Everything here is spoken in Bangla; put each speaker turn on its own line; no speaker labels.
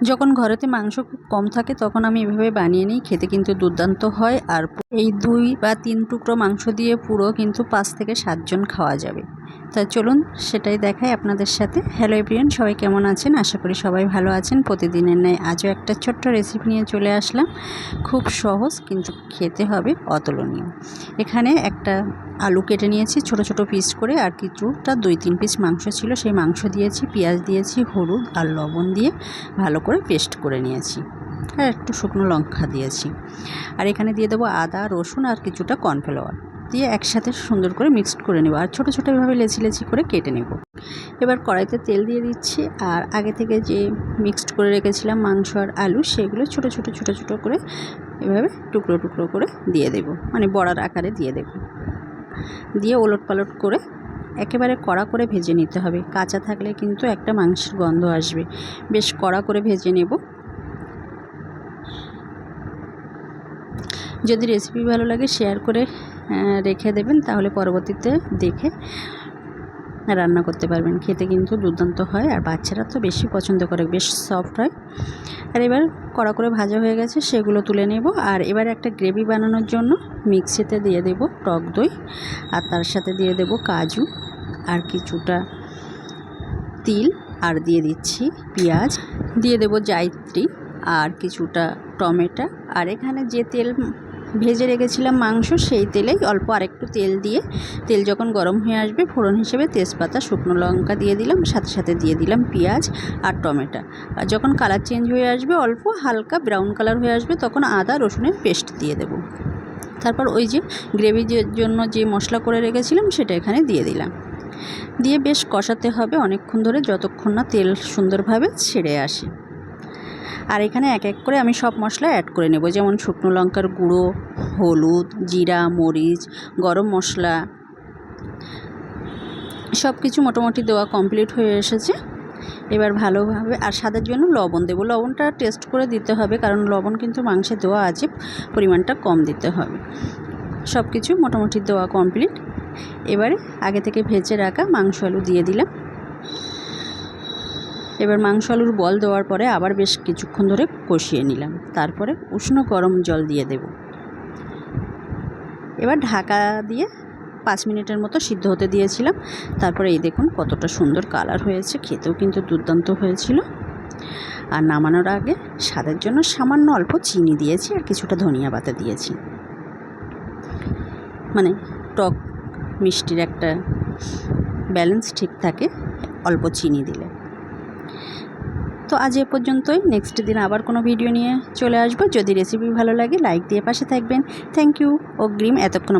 যখন ঘরেতে মাংস খুব কম থাকে, তখন আমি এভাবে বানিয়ে নিই। খেতে কিন্তু দুর্দান্ত হয়। আর এই দুই বা তিন টুকরো মাংস দিয়ে পুরো কিন্তু পাঁচ থেকে সাতজন খাওয়া যাবে। তা চলুন সেটাই দেখাই আপনাদের সাথে। হ্যালো এভরিয়ান সবাই কেমন আছেন? আশা করি সবাই ভালো আছেন। প্রতিদিনের ন্যায় আজও একটা ছোট্ট রেসিপি নিয়ে চলে আসলাম। খুব সহজ, কিন্তু খেতে হবে অতুলনীয়। এখানে একটা আলু কেটে নিয়েছি, ছোট ছোট পিস করে, আর কিছুটা দুই তিন পিস মাংস ছিল। সেই মাংস দিয়েছি, পেঁয়াজ দিয়েছি, হলুদ আর লবণ দিয়ে ভালো করে পেস্ট করে নিয়েছি। আর একটু শুকনো লঙ্কা দিয়েছি। আর এখানে দিয়ে দেবো আদা, রসুন আর কিছুটা কর্নফ্লাওয়ার দিয়ে একসাথে সুন্দর করে মিক্সড করে নেব। আর ছোটো ছোটো এভাবে লেচি লেচি করে কেটে নেব। এবার কড়াইতে তেল দিয়ে দিচ্ছি। আর আগে থেকে যে মিক্সড করে রেখেছিলাম মাংস আর আলু, সেগুলো ছোটো ছোটো ছোটো ছোটো করে এভাবে টুকরো টুকরো করে দিয়ে দেব। মানে বড়ার আকারে দিয়ে দেব। দিয়ে ওলট পালট করে একেবারে কড়া করে ভেজে নিতে হবে। কাঁচা থাকলে কিন্তু একটা মাংসের গন্ধ আসবে। বেশ কড়া করে ভেজে নেব। যদি রেসিপি ভালো লাগে শেয়ার করে রেখে দেবেন, তাহলে পরবর্তীতে দেখে রান্না করতে পারবেন। খেতে কিন্তু দুর্দান্ত হয়, আর বাচ্চারা তো বেশি পছন্দ করে, বেশ সফট হয়। আর এবার কড়া করে ভাজা হয়ে গেছে, সেগুলো তুলে নেব। আর এবার একটা গ্রেভি বানানোর জন্য মিক্সিতে দিয়ে দেব টক দই, আর তার সাথে দিয়ে দেব কাজু, আর কিছুটা তিল, আর দিয়ে দিচ্ছি পেঁয়াজ। দিয়ে দেব জায়ত্রী, আর কিছুটা টমেটো। আর এখানে যে তেল ভেজে রেখেছিলাম মাংস, সেই তেলেই অল্প আরেকটু তেল দিয়ে, তেল যখন গরম হয়ে আসবে, ফোড়ন হিসেবে তেজপাতা, শুকনো লঙ্কা দিয়ে দিলাম, সাথে সাথে দিয়ে দিলাম পেঁয়াজ আর টমেটো। আর যখন কালার চেঞ্জ হয়ে আসবে, অল্প হালকা ব্রাউন কালার হয়ে আসবে, তখন আদা, রসুনের পেস্ট দিয়ে দেব। তারপর ওই যে গ্রেভির জন্য যে মশলা করে রেখেছিলাম, সেটা এখানে দিয়ে দিলাম। দিয়ে বেশ কষাতে হবে, অনেকক্ষণ ধরে যতক্ষণ না তেল সুন্দরভাবে ছেড়ে আসে। আর এখানে এক এক করে আমি সব মশলা অ্যাড করে নেব। যেমন শুকনো লঙ্কার গুঁড়ো, হলুদ, জিরা, মরিচ, গরম মশলা। সব কিছু মোটামুটি দেওয়া কমপ্লিট হয়ে এসেছে। এবার ভালোভাবে আর স্বাদের জন্য লবণ দেবো। লবণটা টেস্ট করে দিতে হবে, কারণ লবণ কিন্তু মাংসে দেওয়া আছে, পরিমাণটা কম দিতে হবে। সব কিছু মোটামুটি দেওয়া কমপ্লিট এবারে আগে থেকে ভেজে রাখা মাংস আলু দিয়ে দিলাম। এবার মাংস আলুর বল দেওয়ার পরে আবার বেশ কিছুক্ষণ ধরে কষিয়ে নিলাম। তারপরে উষ্ণ গরম জল দিয়ে দেব। এবার ঢাকা দিয়ে পাঁচ মিনিটের মতো সিদ্ধ হতে দিয়েছিলাম। তারপরে এই দেখুন কতটা সুন্দর কালার হয়েছে। খেতেও কিন্তু দুর্দান্ত হয়েছিল। আর নামানোর আগে স্বাদের জন্য সামান্য অল্প চিনি দিয়েছি আর কিছুটা ধনিয়া পাতা দিয়েছি। মানে টক মিষ্টির একটা ব্যালেন্স ঠিক থাকে অল্প চিনি দিলে। তো আজ এ পর্যন্তই। নেক্সট দিন আবার কোনো ভিডিও নিয়ে চলে আসব। যদি রেসিপি ভালো লাগে লাইক দিয়ে পাশে থাকবেন। থ্যাংক ইউ অগ্রিম এতক্ষণ